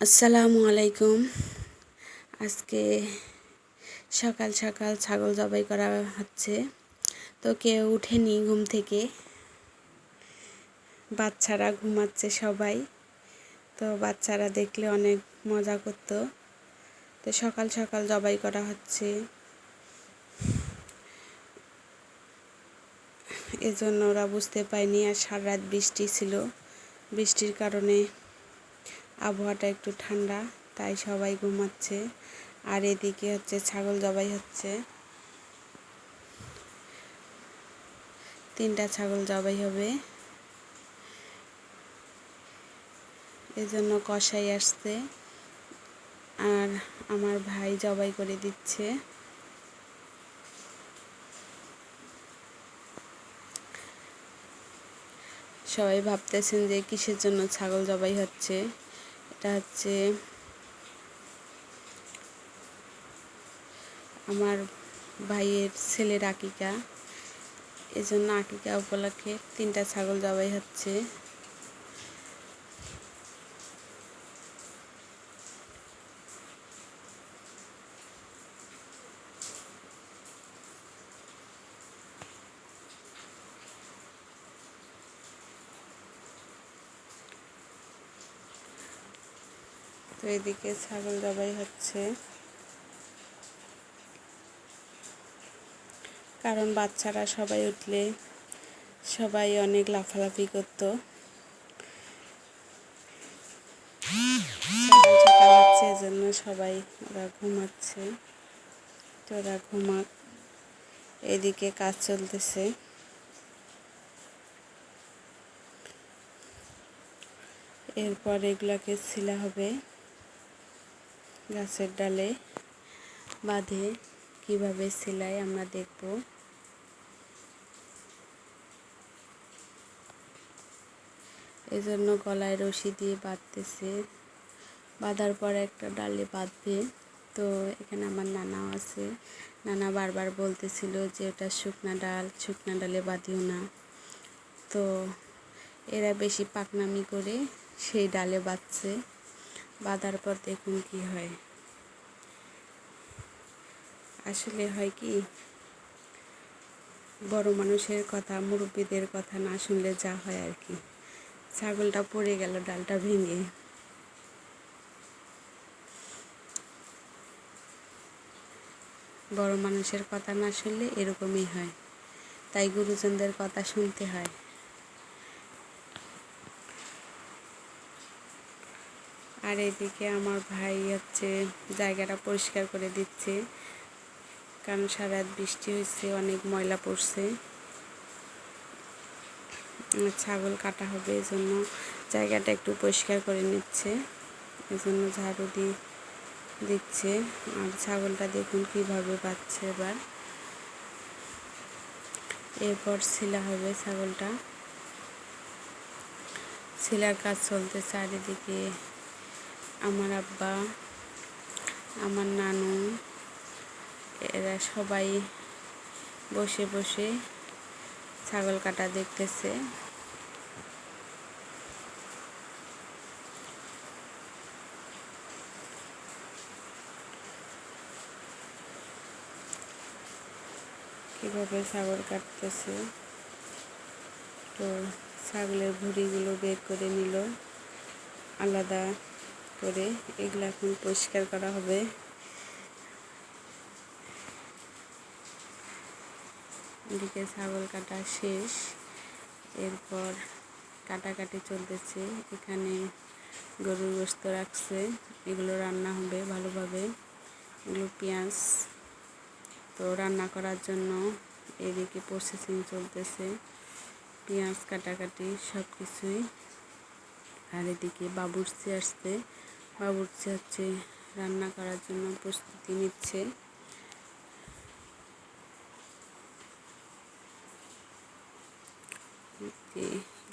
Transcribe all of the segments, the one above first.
আসসালামু আলাইকুম। আজকে সকাল সকাল ছাগল জবাই করা হচ্ছে। তো কেউ উঠেনি ঘুম থেকে। বাচ্চারা ঘুমাচ্ছে সবাই। তো বাচ্চারা দেখলে অনেক মজা করতো। তো সকাল সকাল জবাই করা হচ্ছে। এজন্য ওরা বুঝতে পায়নি আর সারা রাত বৃষ্টি ছিল। বৃষ্টির কারণে আবহাওয়াটা একটু ঠান্ডা, তাই সবাই ঘুমাচ্ছে। আর এদিকে হচ্ছে ছাগল জবাই হচ্ছে। তিনটা ছাগল জবাই হবে। এজন্য কষাই আসছে। আর আমার ভাই জবাই করে দিচ্ছে। সবাই ভাবতেছেন যে কিসের জন্য ছাগল জবাই হচ্ছে। এটা হচ্ছে আমার ভাইয়ের ছেলের আকিকা। এজন্য আকিকা উপলক্ষে তিনটা ছাগল জবাই হচ্ছে। তো এদিকে ছাগল জবাই হচ্ছে। কারণ বাচ্চারা সবাই উঠলে সবাই অনেক লাফালাফি করত। এজন্য সবাই ওরা ঘুমাচ্ছে। তো ওরা ঘুমাক। এদিকে কাজ চলতেছে। এরপর এগুলাকে ছিলা হবে। গাছের ডালে বাঁধে কীভাবে সেলাই আমরা দেখব। এজন্য গলায় রশি দিয়ে বাঁধতেছে। বাঁধার পর একটা ডালে বাঁধবে। তো এখানে আমার নানাও আছে। নানা বারবার বলতেছিল যে ওটা শুকনা ডাল, শুকনা ডালে বাঁধিও না। তো এরা বেশি পাকনামি করে সেই ডালে বাঁধছে। বাঁধার পর দেখুন কি হয়। আসলে হয় কি, বড় মানুষের কথা, মুরব্বীদের কথা না শুনলে যা হয় আর কি। ছাগলটা পড়ে গেল, ডালটা ভেঙে। বড় মানুষের কথা না শুনলে এরকমই হয়। তাই গুরুজনদের কথা শুনতে হয়। আর এদিকে আমার ভাই হচ্ছে জায়গাটা পরিষ্কার করে দিচ্ছে। কারণ সারা বৃষ্টি হয়েছে, অনেক ময়লা পড়ছে। ছাগল কাটা হবে এই জন্য জায়গাটা একটু পরিষ্কার করে নিচ্ছে। এই জন্য ঝাড়ু দিয়ে দিচ্ছে। আর ছাগলটা দেখুন কীভাবে পাচ্ছে এবার। এরপর শিলা হবে ছাগলটা। শিলার কাজ চলতে চারিদিকে। আমার আব্বা, আমার নানু, এরা সবাই বসে বসে ছাগল কাটা দেখতেছে। কীভাবে ছাগল কাটতেছে? তো ছাগলের ভুড়িগুলো বের করে নিল। আলাদা করে এগুলো এখন পরিষ্কার করা হবে। এদিকে ছাগল কাটা শেষ। এরপর কাটাকাটি চলতেছে। এখানে গরুর গোস্ত রাখছে। এগুলো রান্না হবে ভালোভাবে। এগুলো পেঁয়াজ। তো রান্না করার জন্য এদিকে প্রসেসিং চলতেছে। পেঁয়াজ, কাটাকাটি সব কিছুই আর এদিকে বাবুর্চি আসছে। বাবুর্চি হচ্ছে রান্না করার জন্য প্রস্তুতি নিচ্ছে।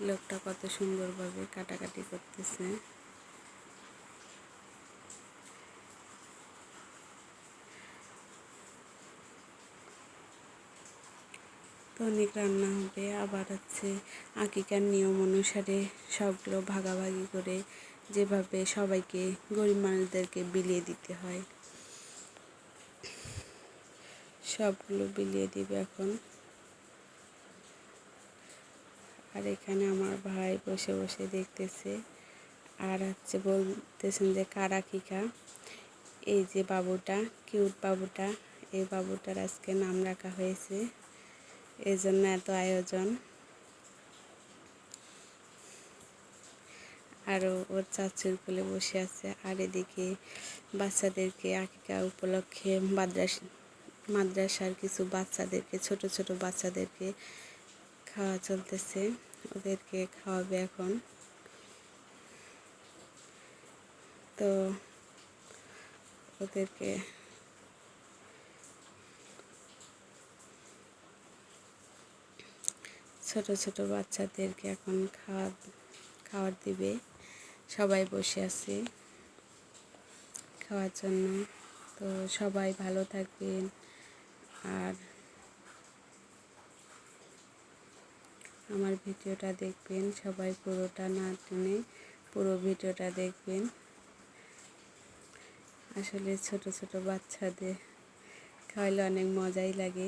লোকটা কত সুন্দরভাবে কাটাকাটি করতেছে। তো অনেক রান্না হবে, আবার হচ্ছে আকিকার নিয়ম অনুসারে সবগুলো ভাগাভাগি করে যেভাবে সবাইকে, গরিব মানুষদেরকে বিলিয়ে দিতে হয়। সবগুলো বিলিয়ে দিবে এখন। আর এখানে আমার ভাই বসে বসে দেখতেছে। আর হচ্ছে বলতেছেন যে, কারা কিকা এই যে বাবুটা, কিউট বাবুটা। এই বাবুটার আজকে নাম রাখা হয়েছে। এই জন্য এত আয়োজন। আরও ওর চাচুর কোলে বসে আছে আর এদিকে বাচ্চাদেরকে আকিকা উপলক্ষে মাদ্রাস, মাদ্রাসার কিছু বাচ্চাদেরকে, ছোট ছোট বাচ্চাদেরকে খাওয়া চলতেছে। ওদেরকে খাওয়াবে এখন। তো ওদেরকে ছোট ছোট বাচ্চাদেরকে এখন খাওয়া, খাওয়ার দিবে। সবাই বসে আছে খাওয়ার জন্য। তো সবাই ভালো থাকবেন। আর আমার ভিডিওটা দেখবেন, সবাই পুরোটা না টেনে পুরো ভিডিওটা দেখবেন। আসলে ছোট ছোট বাচ্চাদের খাওয়াইলে অনেক মজাই লাগে,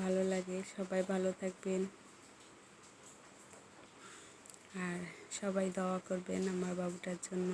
ভালো লাগে। সবাই ভালো থাকবেন। আর সবাই দোয়া করবেন আমার বাবুটার জন্য।